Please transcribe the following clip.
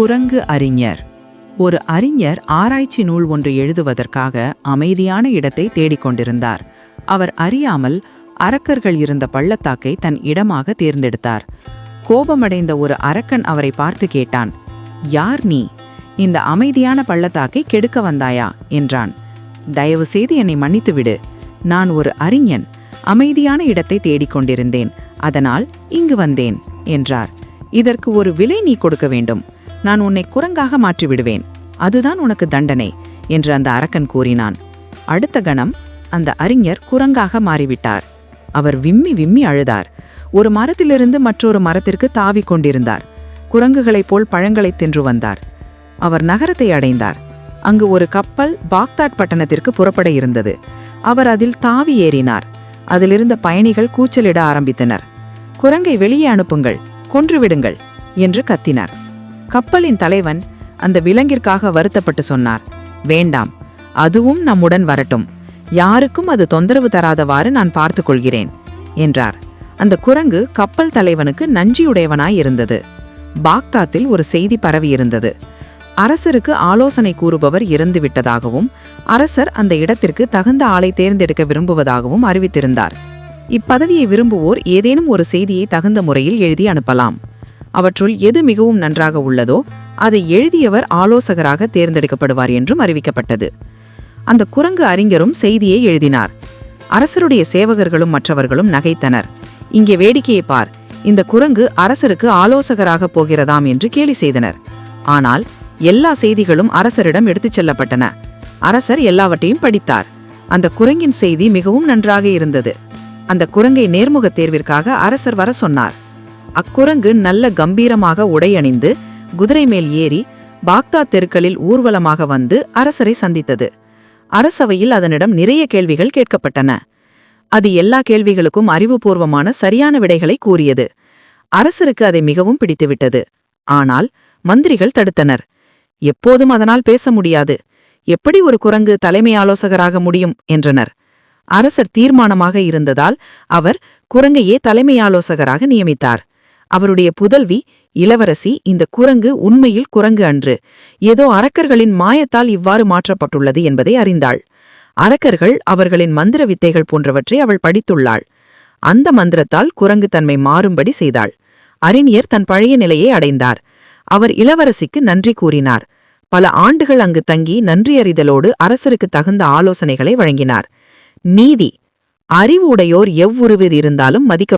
குரங்கு அறிஞர். ஒரு அறிஞர் ஆராய்ச்சி நூல் ஒன்று எழுதுவதற்காக அமைதியான இடத்தை தேடிக்கொண்டிருந்தார் அவர் அறியாமல் அரக்கர்கள் இருந்த பள்ளத்தாக்கை தன் இடமாக தேர்ந்தெடுத்தார். கோபமடைந்த ஒரு அரக்கன் அவரை பார்த்து கேட்டான் யார் நீ? இந்த அமைதியான பள்ளத்தாக்கை கெடுக்க வந்தாயா? என்றான். தயவு செய்து என்னை மன்னித்துவிடு நான் ஒரு அறிஞன். அமைதியான இடத்தை தேடிக்கொண்டிருந்தேன் அதனால் இங்கு வந்தேன் என்றார். இதற்கு ஒரு விலை நீ கொடுக்க வேண்டும். நான் உன்னை குரங்காக மாற்றிவிடுவேன். அதுதான் உனக்கு தண்டனை என்று அந்த அரக்கன் கூறினான். அடுத்த கணம் அந்த அறிஞர் குரங்காக மாறிவிட்டார். அவர் விம்மி விம்மி அழுதார். ஒரு மரத்திலிருந்து மற்றொரு மரத்திற்கு தாவிக் கொண்டிருந்தார். குரங்குகளைப் போல் பழங்களை தின்று வந்தார். அவர் நகரத்தை அடைந்தார். அங்கு ஒரு கப்பல் பாக்தாட் பட்டணத்திற்கு புறப்பட இருந்தது. அவர் அதில் தாவி ஏறினார். அதிலிருந்த பயணிகள் கூச்சலிட ஆரம்பித்தனர். குரங்கை வெளியே அனுப்புங்கள் கொன்றுவிடுங்கள் என்று கத்தினார். கப்பலின் தலைவன் அந்த விலங்கிற்காக வருத்தப்பட்டு சொன்னார். வேண்டாம் அதுவும் நம்முடன் வரட்டும். யாருக்கும் அது தொந்தரவு தராதவாறு நான் பார்த்து கொள்கிறேன் என்றார். அந்த குரங்கு கப்பல் தலைவனுக்கு நன்றியுடையவனாய் இருந்தது. பாக்தாத்தில் ஒரு செய்தி பரவியிருந்தது அரசருக்கு ஆலோசனை கூறுபவர் இறந்து விட்டதாகவும் அரசர் அந்த இடத்திற்கு தகுந்த ஆளை தேர்ந்தெடுக்க விரும்புவதாகவும் அறிவித்திருந்தார். இப்பதவியை விரும்புவோர் ஏதேனும் ஒரு செய்தியை தகுந்த முறையில் எழுதி அனுப்பலாம். அவற்றுள் எது மிகவும் நன்றாக உள்ளதோ அதை எழுதியவர் ஆலோசகராக தேர்ந்தெடுக்கப்படுவார் என்றும் அறிவிக்கப்பட்டது. அந்த குரங்கு அறிஞரும் செய்தியை எழுதினார். அரசருடைய சேவகர்களும் மற்றவர்களும் நகைத்தனர். இங்கே வேடிக்கையை பார். இந்த குரங்கு அரசருக்கு ஆலோசகராக போகிறதாம் என்று கேலி செய்தனர். ஆனால் எல்லா செய்திகளும் அரசரிடம் எடுத்துச் செல்லப்பட்டன. அரசர் எல்லாவற்றையும் படித்தார். அந்த குரங்கின் செய்தி மிகவும் நன்றாக இருந்தது. அந்த குரங்கை நேர்முகத் தேர்விற்காக அரசர் வர சொன்னார். அக்குரங்கு நல்ல கம்பீரமாக உடையணிந்து குதிரை மேல் ஏறி பாக்தாத் தெருக்களில் ஊர்வலமாக வந்து அரசரை சந்தித்தது. அரசவையில் அதனிடம் நிறைய கேள்விகள் கேட்கப்பட்டன. அது எல்லா கேள்விகளுக்கும் அறிவுபூர்வமான சரியான விடைகளை கூறியது. அரசருக்கு அதை மிகவும் பிடித்துவிட்டது. ஆனால் மந்திரிகள் தடுத்தனர். எப்போதும் அதனால் பேச முடியாது. எப்படி ஒரு குரங்கு தலைமை ஆலோசகராக முடியும் என்றனர். அரசர் தீர்மானமாக இருந்ததால் அவர் குரங்கையே தலைமை ஆலோசகராக நியமித்தார். அவருடைய புதல்வி இளவரசி இந்த குரங்கு உண்மையில் குரங்கு அன்று. ஏதோ அரக்கர்களின் மாயத்தால் இவ்வாறு மாற்றப்பட்டுள்ளது என்பதை அறிந்தாள். அரக்கர்கள் அவர்களின் மந்திர வித்தைகள் போன்றவற்றை அவள் படித்துள்ளாள். அந்த மந்திரத்தால் குரங்கு தன்மை மாறும்படி செய்தாள். அறிஞர் தன் பழைய நிலையை அடைந்தார். அவர் இளவரசிக்கு நன்றி கூறினார். பல ஆண்டுகள் அங்கு தங்கி நன்றியறிதலோடு அரசருக்கு தகுந்த ஆலோசனைகளை வழங்கினார். நீதி. அறிவு உடையோர் எவ்வுருவில் இருந்தாலும் மதிக்க